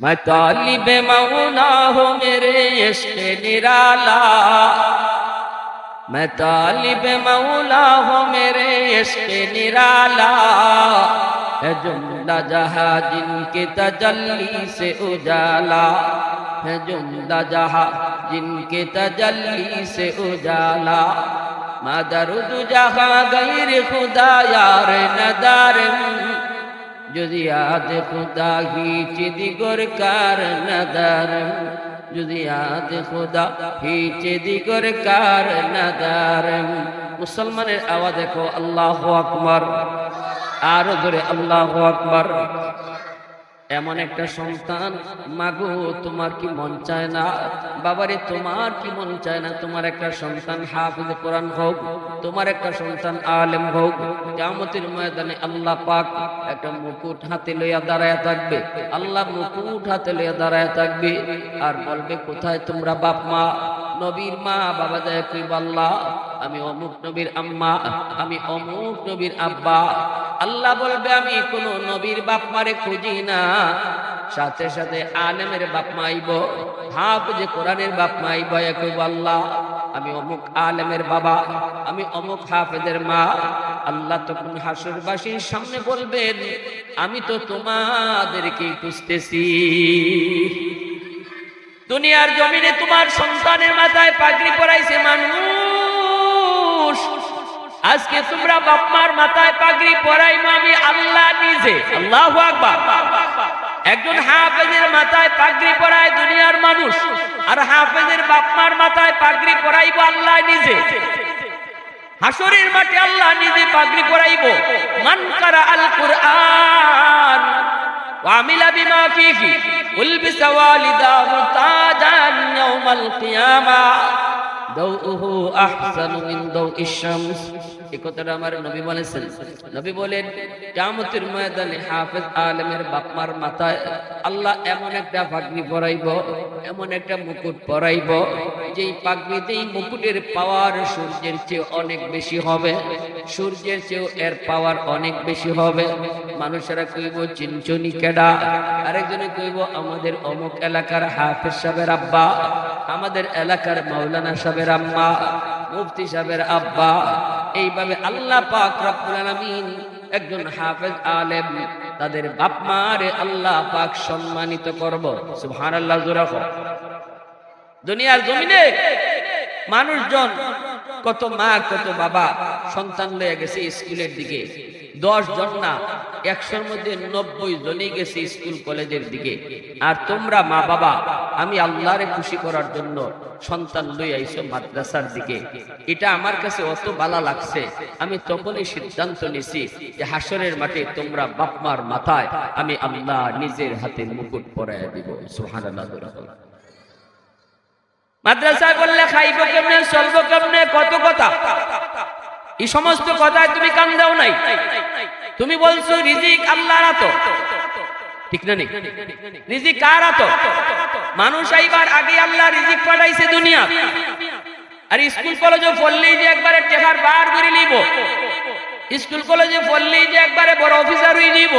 میں طالب مونا ہوں میرے عشق نرالا۔ میں طالب مولا ہو میرے عشق نرالا۔ ہے جملہ جہاں جن کے تجلی سے اجالا۔ ہے جملہ جہاں جن کے تجلی سے اجالا۔ مادر جہاں غیر خدا یار ندارم۔ যদি আদ খুদা হিচে দিগর কার নাদার, যদি আদ খুদা হিচে দিগর কার নাদার। মুসলমানের আওয়াজ দেখো, আল্লাহ আকবর। আরও ধরে, আল্লাহ আকবর। এমন একটা সন্তান, মাগো, তোমার কি মন চায় না? বাবারে, তোমার কি মন চায় না? তোমার একটা সন্তান হাফিজ কোরআন হোক, তোমার একটা সন্তান আলেম হোক, কিয়ামতের ময়দানে আল্লাহ পাক একটা মুকুট হাতে লইয়া দাঁড়ায় থাকবে, আল্লাহ মুকুট হাতে লইয়া দাঁড়ায় থাকবে, আর বলবে, কোথায় তোমরা বাপ মা নবীর মা, বাবা যায় কইব আমি অমুক নবীর আম্মা, আমি অমুক নবীর আব্বা। আল্লাহ বলবে, আমি কোন নবীর বাপ মারে খুঁজি না। সাথে সাথে আলেমের বাপ মাইব হাফ যে কোরআনের বাপ মাইব কইব আল্লাহ আমি অমুক আলেমের বাবা, আমি অমুক হাফেদের মা। আল্লাহ তখন হাসুরবাসীর সামনে বলবেন, আমি তো তোমাদেরকে খুঁজতেছি। দুনিয়ার জমিনে তোমার সন্তানের মাথায় পাগড়ি পরাইছে মানুষ। আজকে তোমরা বাপমার মাথায় পাগড়ি পরাইবো আমি আল্লাহ নিজে। আল্লাহ একজন হাফেজের মাথায় পাগড়ি পরায় দুনিয়ার মানুষ, আর হাফেজের বাপমার মাথায় পাগড়ি পরাইবো আল্লাহ নিজে। হাসরের মাঠে আল্লাহ নিজে পাগড়ি পরাইব। মান কারা আল কুরআন وعمل بما فيه. ألبس والداه تاجا يوم القيامة. ضوءه أحسن من ضوء الشمس. কথাটা আমার নবী বলেছেন। নবী বলেন, কিয়ামতের ময়দানে হাফেজ আলেমের বাপমার মাথায় আল্লাহ এমন একটা পাগড়ি পরাইব, এমন একটা মুকুট পরাইব, যেই পাগড়িতে মুকুটের পাওয়ার সূর্যের চেয়ে অনেক বেশি হবে, সূর্যের চেয়েও এর পাওয়ার অনেক বেশি হবে। মানুষেরা কইব, চিনচনি কেডা? আরেকজনে কইব, আমাদের অমুক এলাকার হাফেজ সাহেবের আব্বা, আমাদের এলাকার মাওলানা সাহেবের আম্মা, মুফতি সাহেবের আব্বা এইভাবে আল্লাহ পাক রব্বুল আলামিন একজন হাফেজ আলেম, তাদের বাপ মারে আল্লাহ পাক সম্মানিত করব সুবহানাল্লাহ, জোরা। দুনিয়ার জমিনে মানুষজন কত মা কত বাবা। সন্তান লয়ে গেছে স্কুলের দিকে। দশ জন না, একশোর মধ্যে নব্বই জনই গেছে স্কুল কলেজের দিকে। আর তোমরা মা বাবা, আমি আল্লাহরে খুশি করার জন্য সন্তান লই আইসো মাদ্রাসার দিকে। এটা আমার কাছে অত বালা লাগছে। আমি তখনই সিদ্ধান্ত নিছি যে হাসরের মাঠে তোমরা বাপমার মাথায় আমি আল্লাহ নিজের হাতে মুকুট পরাইয়া দিব। সুবহানাল্লাহ। মাদ্রাসা করলে খাইব কেমনে, চলব কেমনে, কত কথা? এই সমস্ত কথায় তুমি কান দাও নাই। তুমি বলছো, রিজিক আল্লাহর আতো ঠিক না নেই রিজিক কার আতো মানুষ আইবার আগে আল্লাহ রিজিক পাঠাইছে দুনিয়া। আর স্কুল কলেজে পড়লেই যে একবারে টেকার বার করে নিব। স্কুল কলেজে পড়লেই যে একবারে বড় অফিসার হয়ে নিব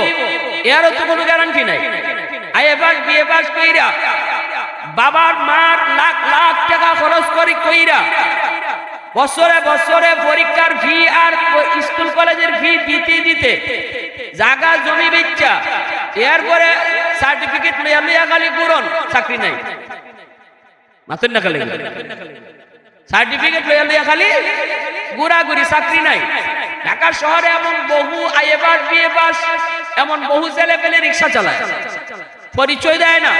এরও তো কোনো গ্যারান্টি নাই। I IA pass BA pass কইরা বাবার মার লাখ লাখ টাকা খরচ করি কইরা বছরে বছরে পরীক্ষার ফি আর স্কুল কলেজের ফি দিতে দিতে জায়গা জমি বেচা, এরপরে সার্টিফিকেট লইয়া লইয়া খালি পূরণ, চাকরি নাই। মাথুর না খালি? সার্টিফিকেট লইয়া লইয়া খালি গুড়াগুড়ি চাকরি নাই। ঢাকা শহরে এমন বহু আইএ পাস বিএ পাস এমন বহু ছেলে পেলে রিক্সা চালায়। পরিচয় দেয় না।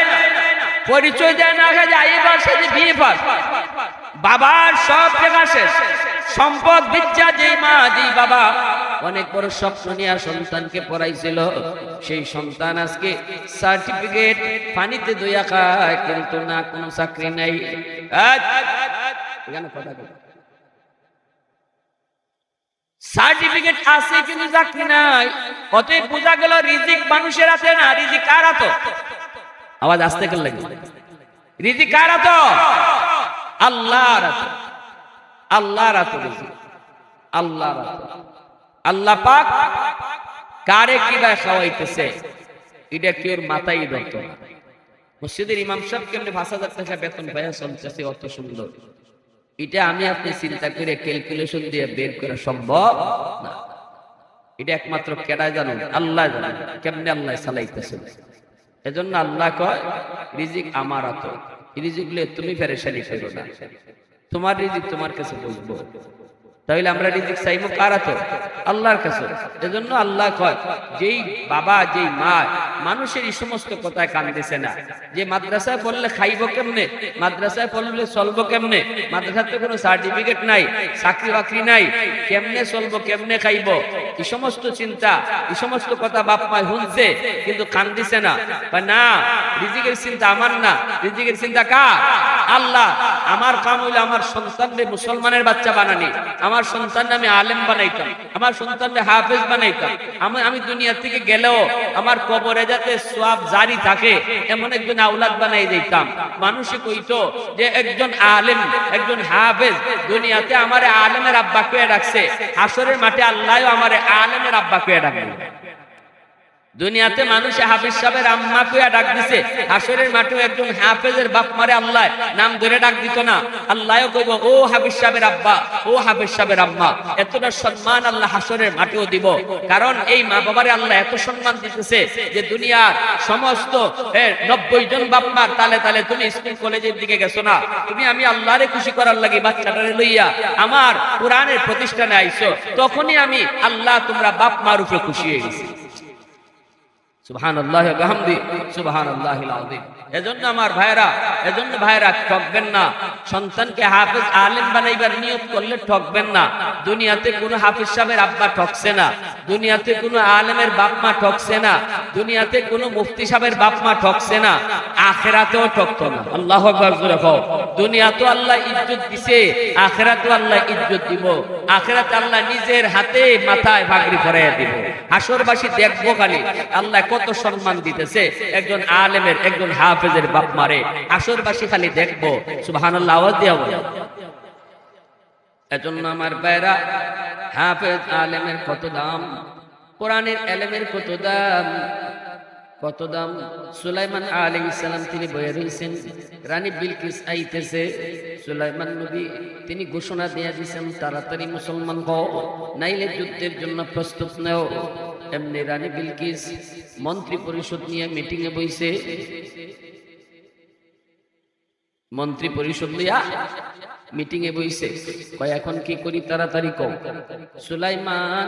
পরিচয় দেয় না যে আইএ পাস যে বিএ পাস বাবার সব টাকা শেষ। সম্পদ বিদ্যা যেই মা, যেই বাবা, অনেক বড় স্বপ্ন নিয়ে সন্তানকে পড়াইছিল। সেই সন্তান আজকে সার্টিফিকেট পানিতে দইয়া খায়, কিন্তু না কোনো চাকরি নাই। সার্টিফিকেট আছে, কিন্তু চাকরি নাই। অতএব বোঝা গেল, রিজিক মানুষের হাতে না, রিজিক কার হাতে? আওয়াজ আসতে লাগে। রিজিক কার হাতে? আল্লাহর হাতে। আল্লাহর হাতে রিজিক। আল্লাহর হাতে। আল্লাহ পাক কারে কি কিবা খাওয়াইতেছে, এটা কেউ মাথায় না? মসজিদের ইমাম সাহেব কেমনে পাঁচ হাজার টাকা বেতন পাইয়া চলতেছে, অত সুন্দর। এটা আমি আপনি চিন্তা করে ক্যালকুলেশন দিয়ে বের করা সম্ভব না। এটা একমাত্র কেডায় জানুন? আল্লাহ জানেন। কেমনে আল্লাহ চালাইতেছেন এজন্য আল্লাহ কয়, রিজিক আমার আত রিজিক লে তুমি ফেরেশানি করো না। তোমার রিজিক তোমার কাছে বুঝব তাহলে আমরা রিজিক চাইব কার আত আল্লাহর কাছে। এজন্য আল্লাহ কয়, যেই বাবা, যেই মা মানুষের এই সমস্ত কথায় কান দিছে না। যে মাদ্রাসায় পড়লে খাইবো কেমনে? মাদ্রাসায় পড়লে চলবো কেমনে? মাদ্রাসাতে কোনো সার্টিফিকেট নাই চাকরি বাকরি নাই, কেমনে চলবো, কেমনে খাইবো? এই সমস্ত চিন্তা, এই সমস্ত কথা বাপ মায় শুনছে, কিন্তু কান দিছে না না, রিজিকের চিন্তা আমার না। রিজিকের চিন্তা কা আল্লাহ, আমার কাম হইলে আমার সন্তানরে মুসলমানের বাচ্চা বানানি। আমার সন্তানরে আমি আলেম বানাইতাম। আমার সন্তানরে হাফেজ বানাইতাম। আমি আমি দুনিয়া থেকে গেলেও আমার কবরে যাতে সব জারি থাকে, এমন একজন আউলাদ বানাই দিতাম। মানুষে কইতো যে একজন আলেম, একজন হাফেজ, দুনিয়াতে আমার আলেমের আব্বা কয়ে রাখছে হাসরের মাঠে আল্লাহ আমার আলেমের আব্বা কয়ে ডাকবে। দুনিয়াতে মানুষে হাফিজ সাহেবের আম্মা কুয়া ডাক দিছে, হাসরের মাঠেও একজন হাফেজের বাপ মারে আল্লাহ, নাম ধরে ডাক দিত না। আল্লাহও কইব, ও হাফিজ সাহেবের আব্বা, ও হাফিজ সাহেবের আম্মা, এতটা সম্মান আল্লাহ হাসরের মাঠেও দিব। কারণ এই মা বাবারে আল্লাহ এত সম্মান দিতেছে যে দুনিয়ার সমস্ত নব্বই জন বাপ মার তালে তালে তুমি স্কুল কলেজের দিকে গেছো না। তুমি আমি আল্লাহরে খুশি করার লাগি বাচ্চাটারে লইয়া আমার কোরআনের প্রতিষ্ঠানে আইছো। তখনই আমি আল্লাহ তোমরা বাপ মার উপরে খুশি হয়ে গেছি। সুবহানাল্লাহ ওয়া বিহামদি সুবহানাল্লাহিল আযীম। এজন্য আমার ভাইরা এজন্য ভাইরা ঠকবেন না। সন্তানকে হাফেজ আলেম বানাইবার নিয়ত করলে ঠকবেন না। দুনিয়াতে আলেমের ঠকছে না। দুনিয়াতে মুফতি ঠকছে না। আখেরাতেও না। আল্লাহ আল্লাহ ইজ্জত দিছে, আখেরাতেও আল্লাহ ইজ্জত দিব। আখেরাতে আল্লাহ নিজের হাতে মাথায় পাগড়ি পরাইয়া দিব। হাসরবাসী দেখব খালি। আল্লাহ কত সম্মান দিতেছে? একজন আলেমের, একজন হাফেজের বাপ মারে। হাসরবাসী খালি দেখব। আওয়াজ দিয়া বলে। এজন্য আমার বাইরা হাফেজ আলেমের কত দাম? কোরআনের এলেমের কত দাম? কত দাম? সুলাইমান আলী ইসলাম তিনি বয়ে রয়েছেন রানী বিলকিস আইতেছে, সুলাইমান নবী তিনি ঘোষণা দিয়ে দিয়েছেন তাড়াতাড়ি মুসলমান হও, নাইলে যুদ্ধের জন্য প্রস্তুত নেও। এমনি রানী বিলকিস মন্ত্রী পরিষদ নিয়ে মিটিং এ বইছে। মন্ত্রী পরিষদ লইয়া মিটিং এ বইছে। কয়, এখন কি করি তাড়াতাড়ি কও? সুলাইমান,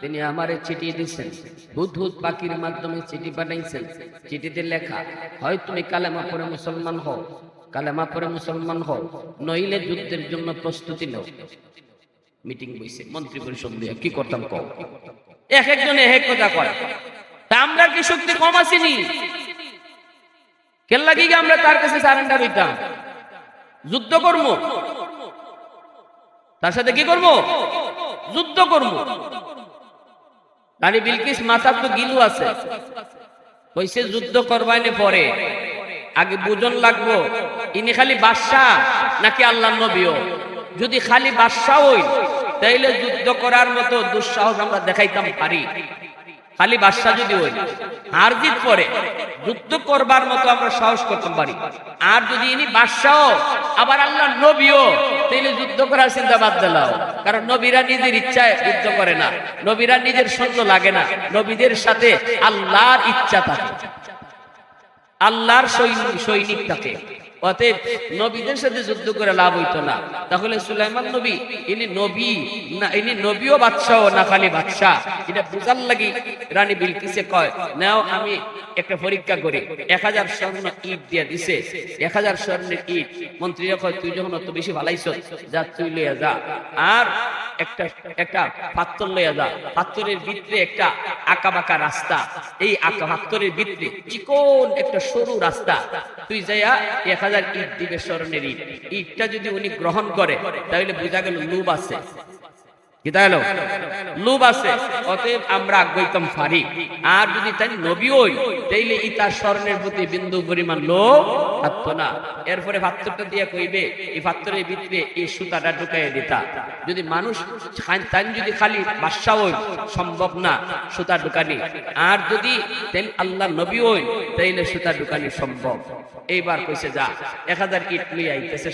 তিনি আমারে চিঠি দিছেন। হুদহুদ পাখির মাধ্যমে চিঠি পাঠাইছেন। চিঠিতে লেখা, হয় তুমি কালেমা পরে মুসলমান হও, কালেমা পরে মুসলমান হও, নইলে যুদ্ধের জন্য প্রস্তুতি নাও। মিটিং বইছে, মন্ত্রী পরিষদ দিয়ে কি করতাম কও? এক একজন এক এক কথা কয়। তা আমরা কি শক্তি কম আসিনি কেল্লা কি আমরা তার কাছে সারেন্ডার হইতাম? যুদ্ধ করব তার সাথে কি করব যুদ্ধ করব রানী বিলকিস মাথার তো গিলু আছে। কইছে যুদ্ধ করবাইনে পরে? আগে বুজন লাগবো। ইনি খালি বাদশাহ নাকি আল্লাহ নবীও? যদি খালি বাদশাহ হই তাইলে যুদ্ধ করার মতো দুঃসাহস আমরা দেখাইতাম পারি। খালি বাদশাহ যদি হই আর জিত পরে যুদ্ধ করবার মতো আমরা সাহস করতে পারি। আর যদি ইনি বাদশাহ আবার আল্লাহ নবীও, তাইলে যুদ্ধ করার চিন্তা বাদ দিলাও কারণ নবীরা নিজের ইচ্ছায় যুদ্ধ করে না। নবীরা নিজের সৈন্য লাগে না। নবীদের সাথে আল্লাহর ইচ্ছা থাকে। আল্লাহর সৈনিক থাকে। অতএব নবীদের সাথে যুদ্ধ করে লাভ হইতো না। তাহলে সুলাইমান নবী, ইনি নবী না, ইনি নবীও বাদশাহ, না খালি বাদশাহ? এটা বুঝার লাগি রানী বিলকিসে কয়, নাও আমি একটা পরীক্ষা করি। এক হাজার স্বর্ণ ইট দিয়ে দিছে। এক হাজার স্বর্ণের ইট। মন্ত্রীরা কয়, তুই যখন অত বেশি ভালাইছ যা, তুই লইয়া যা। আর একটা একটা পাত্তর লইয়া যা। পাত্তরের ভিতরে একটা আঁকা বাঁকা রাস্তা। এই আঁকা পাত্তরের ভিতরে চিকন একটা সরু রাস্তা। তুই যাইয়া এক হাজার ইট দিবে স্মরণের ইট। ইটটা যদি উনি গ্রহণ করে, তাহলে বোঝা গেল লুব আছে। লোভ আছে। অতএব আমরা আগ্রহিতম পারি আর যদি তাই নবী ওই তাইলে ইতার স্বর্ণের প্রতি বিন্দু পরিমাণ লোভ থাকতো না এরপরে দিয়ে কইবে, এই ভিতরে এই সুতাটা দিতা। যদি মানুষ তাই যদি খালি সম্ভব না সুতা ঢুকানি। আর যদি আল্লাহ নবী তাইলে সুতা ঢুকানি সম্ভব। এইবার কইছে, যা, এক হাজার ইট আইতেছে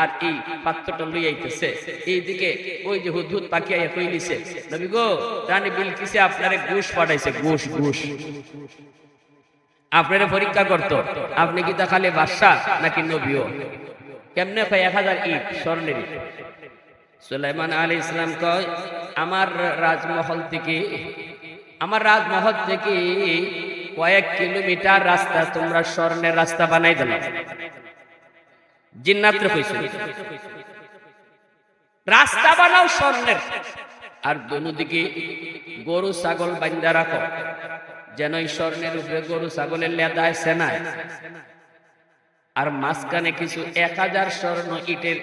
আর এই পাত্রটা লই আইতেছে। এইদিকে ওই যে হুদহুদ পাখি আইয়া কই নিছে, নবী গো, রানী আপনারে ঘুষ পাঠাইছে ঘুষ ঘুষ আপনারে পরীক্ষা করতো। আপনি কি খালি বাদশা নাকি নবীও? কেমনে কয় এক হাজার ইট স্বর্ণের সুলাইমান আলী ইসলাম কয়, আমার রাজমহল থেকে, আমার রাজমহল থেকে কয়েক কিলোমিটার রাস্তা তোমরা স্বর্ণের রাস্তা বানাই দিল। জিন্নাত্রে কইছে রাস্তা বানাও স্বর্ণের। আর দিকে গরু, ছাগল বান্ধা রাখো। যেন স্বর্ণের উপরে গরু, ছাগলের লেদায় সেনায় আর মাঝখানে কিছু এক হাজার স্বর্ণ ইটের,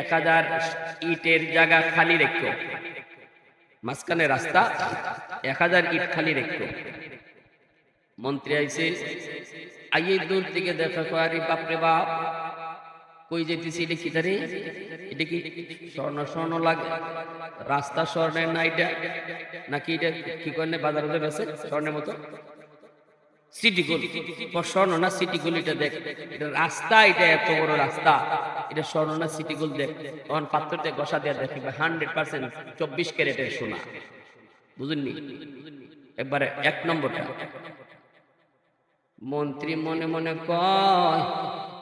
এক হাজার ইটের জায়গা খালি রেখো। মাঝখানে রাস্তা, এক হাজার ইট খালি রেখো। মন্ত্রী আইছে, আইয়ে দূর থেকে দেখা করে বাপরে বাপ, কই যেতেছি এটা কি এটা কি স্বর্ণ স্বর্ণ লাগে, রাস্তা স্বর্ণের না এটা? নাকি এটা কি করলে বাজারে বেছে স্বর্ণের মতো? সিটি গলি স্বর্ণ না সিটি গলিটা দেখ। এটা রাস্তা, এটা এত বড় রাস্তা। এটা স্বর্ণ না সিটি গল দেখ। তখন পাত্রতে গসা দেওয়া দেখবে হান্ড্রেড পার্সেন্ট চব্বিশ ক্যারেটের সোনা। বুঝুননি? একবারে এক নম্বরটা। মন্ত্রী মনে মনে কয়,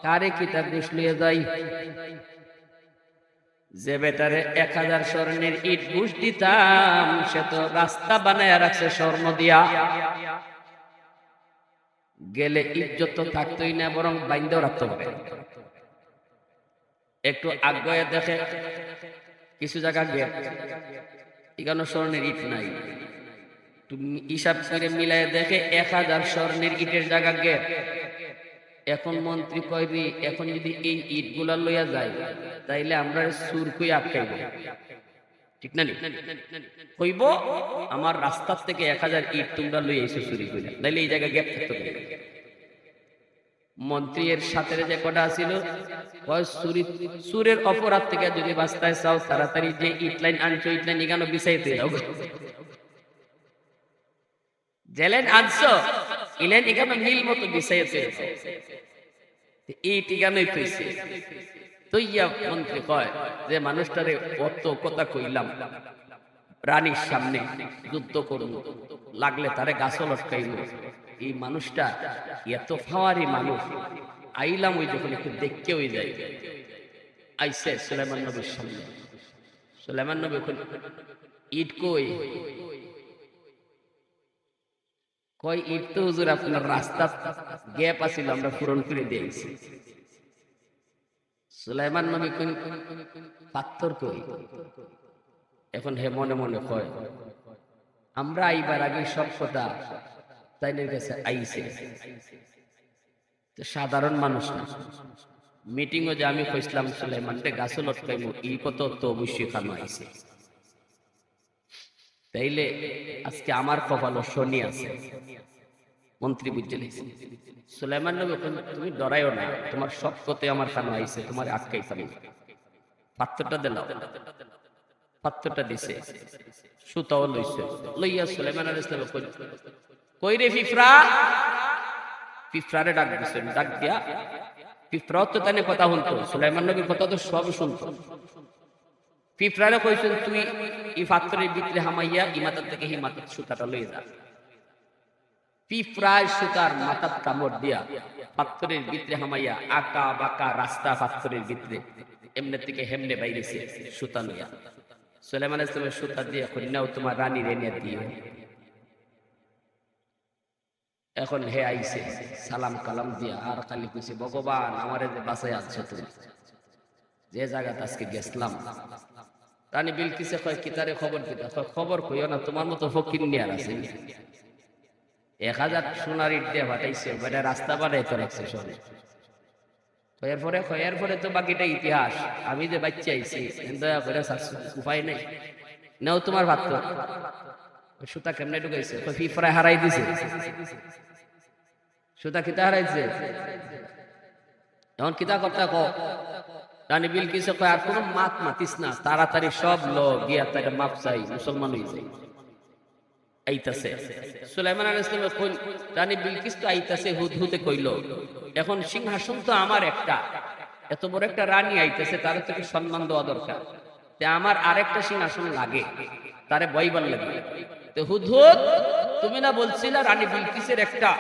কারে কিতাব ঘুষ লিয়ে যাই? যে বেটারে এক হাজার স্বর্ণের ইট ঘুষ দিতাম, সে তো রাস্তা বানায় রাখছে স্বর্ণ দিয়া। গেলে ইজ্জত তো থাকতোই না, বরং বাইন্দেও রাখতে হবে। একটু আগ্রহে দেখে কিছু জায়গা গেট। এখানে স্বর্ণের ইট নাই। তুমি হিসাব করে মিলাই দেখে এক হাজার স্বর্ণের ইটের জায়গা গেট। এখন মন্ত্রী কয়রি এখন যদি এই ইটগুলা লইয়া যায়, তাইলে আমরা সুর কই আটকাইব। ঠিক না? কইব, আমার রাস্তার থেকে এক হাজার ইট তোমরা লই এসে চুরি করে নাইলে এই জায়গায় গ্যাপ থাকতে পারে মন্ত্রী এর সাথে যে কটা ছিল চুরি সুরের অপরাধ থেকে যদি বাঁচতে চাও, তাড়াতাড়ি যে ইট লাইন আনছো ইট লাইন এখানে বিছাইতে দাও। জেলেন আনছো ইলেন এখানে মিল মতো বিছাইতে এই টিকানোই পেয়েছে। তৈয়া মন্ত্রী কয় যে, মানুষটারে অত কথা কইলাম রানীর সামনে যুদ্ধ করব, লাগলে তারে গাছ লটকাইব। এই মানুষটা এত ফাওয়ারি মানুষ, আইলাম ওই যখন একটু দেখতে ওই যাই আইসে সুলাইমান নবীর সামনে। সুলাইমান নবী ইট কই? কয়, ইট তো হুজুর আপনার রাস্তা, গ্যাপ আছিল, আমরা পূরণ করে দিয়েছি। সুলাইমান নবী কোন পাত্তর কই? এখন হে মনে মনে কয়, আমরা আইবার আগে সব কথা তাইনের কাছে আইছে। সাধারণ মানুষ না। মিটিংও যে আমি কইছিলাম সুলাইমানকে গাছও লটকাইব, এই কত তো অবশ্যই খানো আইছে। তাইলে আজকে আমার কপাল শনি আছে। মন্ত্রী বুঝতে লেগেছে সুলাইমান নবী তুমি ডরাইও না, তোমার সব কতে আমার খানো আইছে, তোমার আটকাই পারি পাত্রটা দিলাম পাত্রটা দিছে। সুতাও লইছে। লইয়া সুলাইমান আলাইহিস সালাম কই কই রে ফিফরা? ফিফরারে ডাক দিছে, ডাক দিয়া, ফিফরাও তো তানে কথা শুনতো, সুলাইমান নবীর কথা তো সব শুনতো। ফিফরারে কইছেন, তুই এই পাত্রের ভিতরে হামাইয়া ইমাতার থেকে হিমাতার সুতাটা লইয়ে যা। পিঁপড়ায় সুতার মাথার কামড় দিয়া পাত্রের ভিতরে হামাইয়া আঁকা বাঁকা রাস্তা পাত্রের ভিতরে এমনি থেকে হেমনে বাইরেছে সুতা লইয়া। সুলাইমান ইসলামের সুতা দিয়ে কন্যাও তোমার রানী রেনে দিও। এখন হে আইছে, সালাম কালাম দিয়া আর খালি কইছে, ভগবান, আমারে যে বাসায় আছো তুমি, যে জায়গাতে আজকে গেছলাম রানী বিলকিসে কয় কিতারে খবর কিতা খবর কইও না, তোমার মতো ফকির নিয়ে আছে। এক হাজার সোনার ইট দিয়ে ফাটাইছে মানে রাস্তা বানাইতে রাখছে সবে। এরপরে এরপরে তো বাকিটা ইতিহাস। আমি যে বাচ্চা আইছি দয়া করে উপায় নেই। নাও তোমার ভাত সুতা কেমনে ঢুকাইছে? কই ফিফরায় হারাই দিছে। সুতা কিতা হারাইছে? এখন কিতা কথা কও রানী বিলকিসে আর কোনো মাত মাতিস না, তাড়াতাড়ি সব লো গিয়া তার মাপ চাই, মুসলমান হয়ে যাই। আইতাছে। সুলাইমান আলাইহিস সালাম কইল, রানী বিলকিস তো আইতাছে, হুদহুদে কইল, এখন সিংহাসন তো আমার একটা, এত বড় একটা রানী আইতাছে, তার একটু সম্মান দেওয়া দরকার। তে আমার আরেকটা সিংহাসন লাগে, তারে বইবার লাগে। তো হুদহুদ, তুমি না বলছিলে রানী বিলকিসের একটা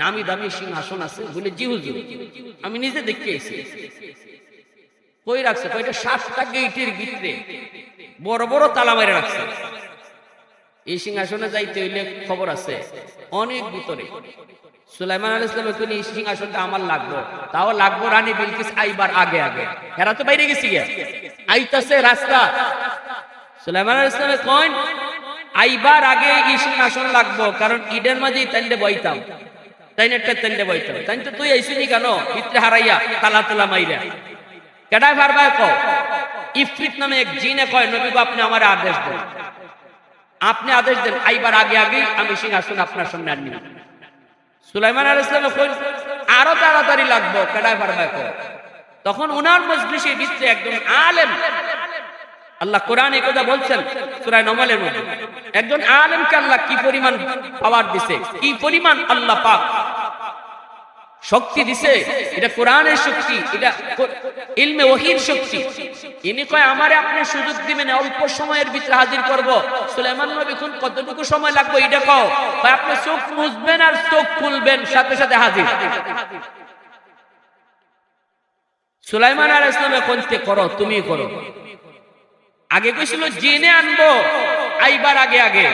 নামি দামি সিংহাসন আছে? বলে, জি হুজুর, আমি নিজে দেখতে এসেছি কই রাখছে? কয়টা সাতটা গেইটের ভিতরে বড় বড় তালা মেরে রাখছে। এই সিংহাসনে যাইতে হইলে খবর আছে, অনেক ভিতরে। সুলাইমান আল ইসলাম এখন এই সিংহাসনটা আমার লাগবো। তাও লাগবো রানী বিলকিস আইবার আগে আগে। এরা তো বাইরে গেছি গে আইতাছে রাস্তা। সুলাইমান আল ইসলামে কইন, আইবার আগে এই সিংহাসন লাগবো, কারণ ইডের মাঝেই তাইলে বইতাম। তাই একটা তাইলে বইতাম। তাই তো তুই আইসিনি কেন? ভিতরে হারাইয়া তালা তালা মাইরা। কেডাই ভারবায় কও? ইফরিত নামে এক জিনে কয়, নবী আপনি আমার আদেশ দেন। আপনি আদেশ দেন, আইবার আগে আগে আমি সিংহাসন আপনার সামনে আনি। সুলাইমান আল ইসলামে কইল, আরও তাড়াতাড়ি লাগবো, কেডাই ভারবায় কও? তখন উনার মজলিসের ভিতরে একজন আলেম, আল্লাহ কোরআন এই কথা বলছেন সূরা নমলের মধ্যে। একজন আলেমকে আল্লাহ কি পরিমাণ পাওয়ার দিছে, কি পরিমাণ আল্লাহ পাক শক্তি দিছে, এটা কোরআনের শক্তি, এটা ইলমে ওহির শক্তি। ইনি কয়, আমারে আপনি সুযোগ দিবেন, অল্প সময়ের ভিতরে হাজির করব। সুলাইমান নবী কোন কতটুকু সময় লাগবে এটা কও? ভাই আপনি চোখ মুছবেন আর চোখ খুলবেন, সাথে সাথে হাজির। সুলাইমান আলাইহিস সালামে কোনতে করো তুমি করো। আগে কইছিল, জেনে আনব, আইবার আগে আগে।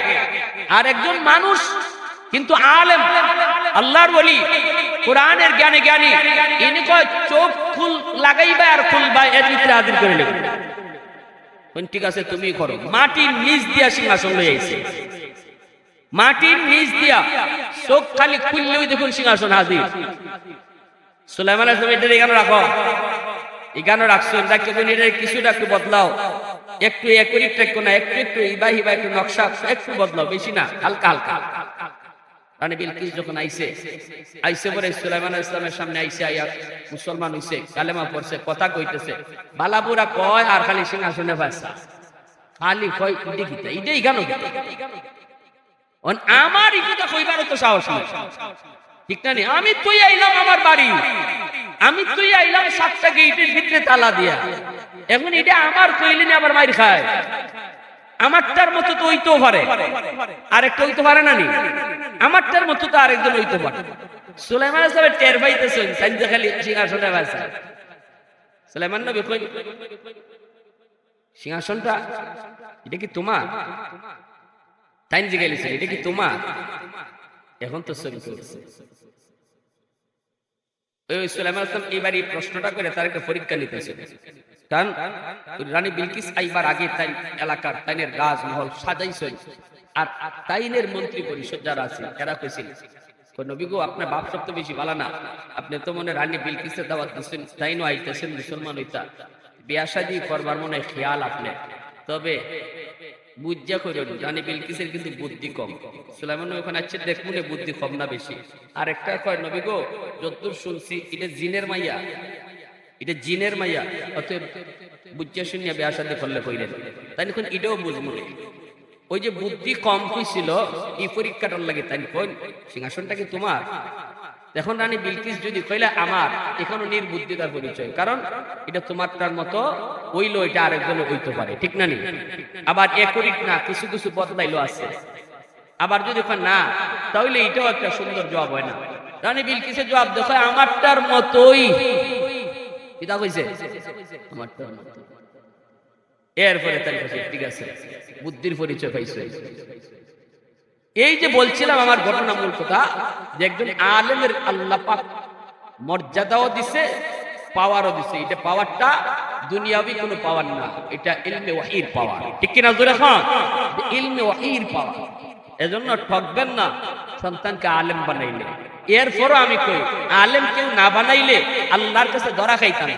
আর একজন মানুষ, কিন্তু আলেম, আল্লাহর ওলি। কোরআনের জ্ঞানে জ্ঞানী। ইনি কয়, চোখ খুল লাগাইবা আর খুলবা এর ভিতরে হাজির করে নেবে। ঠিক আছে, তুমি করো। মাটির নিচ দিয়া সিংহাসন লই আইছে। মাটির নিচ দিয়া চোখ খালি খুললেই দেখুন সিংহাসন হাজির। সুলাইমান আলাইহিস সালাম, এটা এখানে রাখো। এখানে রাখছো দেখো এটা কিছুটা একটু বদলাও। একটু একরিক একটু না, একটু একটু ইবা হিবা একটু নকশা, একটু বদলাও, বেশি না, হালকা হালকা। রানী বিলকিস যখন আইছে আইছে পরে সুলাইমান আলাইহিস সালামের সামনে আইছে আইয়া মুসলমান হইছে, কালেমা পড়ছে, কথা কইতেছে। বালাপুরা কয় আর খালি সিংহাসনে বাসা। খালি কয় ইগানো কিতা অন আমার ইটা কইবারও তো সাহস নাই। ঠিক না আমি তুই আইলাম আমার বাড়ি। আমি তুই আইলাম সাতটা গেটের ভিতরে তালা দিয়া। এখন এটা আমার কইলিনি আবার মাইর খায়। আমারটার মতো তো হইতেও পারে আরেকটা হইতে পারে না নি? আমারটার মতো তো আরেকজন হইতে পারে সুলাইমান সাহেব টের পাইতেছেন সাইনজা খালি সিংহাসনে বাসা সুলাইমান নবী কই? সিংহাসনটা, এটা কি তোমার? টাইম জিগাইলেছিল এটা কি তোমার? এখন তো ছবি তুলছে ওই সুলাইমান আসলাম এইবার এই প্রশ্নটা করে তার একটা পরীক্ষা নিতেছে। কারণ রানী বিলকিস আইবার আগে তাই এলাকার তাইনের রাজমহল সাজাইছে আর তাইনের মন্ত্রী পরিষদ যারা আছে, এরা কইছিল কই নবী গো, আপনার বাপ সব তো বেশি ভালো না। আপনি তো মনে রানী বিলকিসের দাওয়াত দিচ্ছেন তাইনও আইতেছেন মুসলমান হইতা। বিয়া শাদী করবার মনে খেয়াল আপনি। তবে বুঝা করুন রানী বিলকিসের কিন্তু বুদ্ধি কম। সুলাইমান ওখানে আছে দেখুন বুদ্ধি কম না বেশি। আর একটা কয়, নবী গো যতদূর শুনছি, এটা জিনের মাইয়া। এটা জিনের মাইয়া, অতএব বুঝা শুনিয়া বিয়া করলে কইলেন। তাই এখন এটাও বুঝব। ওই যে বুদ্ধি কম হইছিল এই পরীক্ষাটার লাগে তাই কই সিংহাসনটা কি তোমার? এখন রানী বিলকিস যদি কইলে আমার, এখনও নির্বুদ্ধিতার পরিচয়। কারণ এটা তোমারটার মতো হইল এটা আরেকজন হইতে পারে, ঠিক না নি? আবার একরিক না, কিছু কিছু বদলাইলো আছে। আবার যদি না, তাহলে এটাও একটা সুন্দর জবাব হয় না। রানী বিলকিসের জবাব দেখো, আমারটার মতোই কিতা কইছে? আমারটার মতো এরপরে তার কাছে ঠিক আছে, বুদ্ধির পরিচয় পাইছে। এই যে বলছিলাম আমার ঘটনা মূল কথা, যে একজন আলেমের আল্লাহ পাক মর্যাদাও দিছে, পাওয়ারও দিছে। এটা পাওয়ারটা দুনিয়াবি কোনো পাওয়ার না, এটা ইলমে ওয়াহির পাওয়ার। ঠিক কিনা জোরে খান ইলমে ওয়াহির পাওয়ার। এজন্য ঠকবেন না, সন্তানকে আলেম বানাইলে। এরপরও আমি কই, আলেম কেউ না বানাইলে আল্লাহর কাছে ধরা খাইতাম।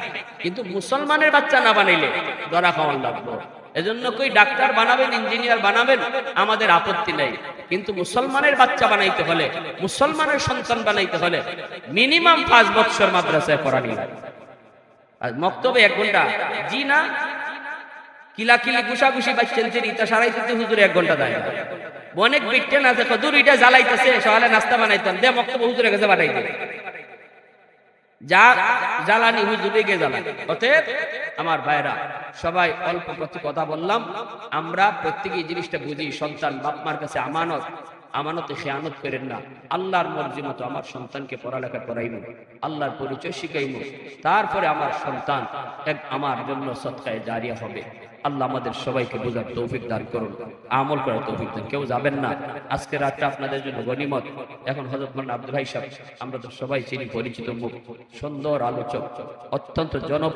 কিন্তু মুসলমানের বাচ্চা না বানাইলে ধরা খাওয়ার লাগবে। এজন্য কই ডাক্তার বানাবেন, ইঞ্জিনিয়ার বানাবেন, আমাদের আপত্তি নাই। কিন্তু মুসলমানের বাচ্চা বানাইতে হলে, মুসলমানের সন্তান বানাইতে হলে মিনিমাম পাঁচ বছর মাদ্রাসায় পড়ানি মক্তবে এক ঘণ্টা, জি না? কিলা কিলি গুসাগুসি বাচ্চেন তিনি তা সারাই দিতে হুজুরে এক ঘণ্টা দেয় অনেক বিট্টেন আছে কদুর এটা জ্বালাইতেছে, সকালে নাস্তা বানাইতাম, দে মক্তব হুজুরের কাছে পাঠাই দে। যা জ্বালানি হুজুরে গে জ্বালানি। অতএব আমার ভাইরা, সবাই অল্প কিছু কথা বললাম। আমরা প্রত্যেকে এই জিনিসটা বুঝি, সন্তান বাপ মার কাছে আমানত। আমানতে খেয়ানত করেন না। আল্লাহর মর্জি মতো আমার সন্তানকে পড়ালেখা করাইব আল্লাহর পরিচয় শিখাইব তারপরে আমার সন্তান এক আমার জন্য সৎকায় জারিয়া হবে। আল্লাহ আমাদের সবাইকে বোঝার তৌফিক দান করুন। আমল করার তৌফিক দান। কেউ যাবেন না। আজকে রাতটা আপনাদের জন্য গণিমত। এখন হজরত মোহাম্মদ আব্দুল ভাই সাহেব, আমরা তো সবাই চিনি, পরিচিত মুখ। সুন্দর আলোচক, অত্যন্ত জনপ্রিয়।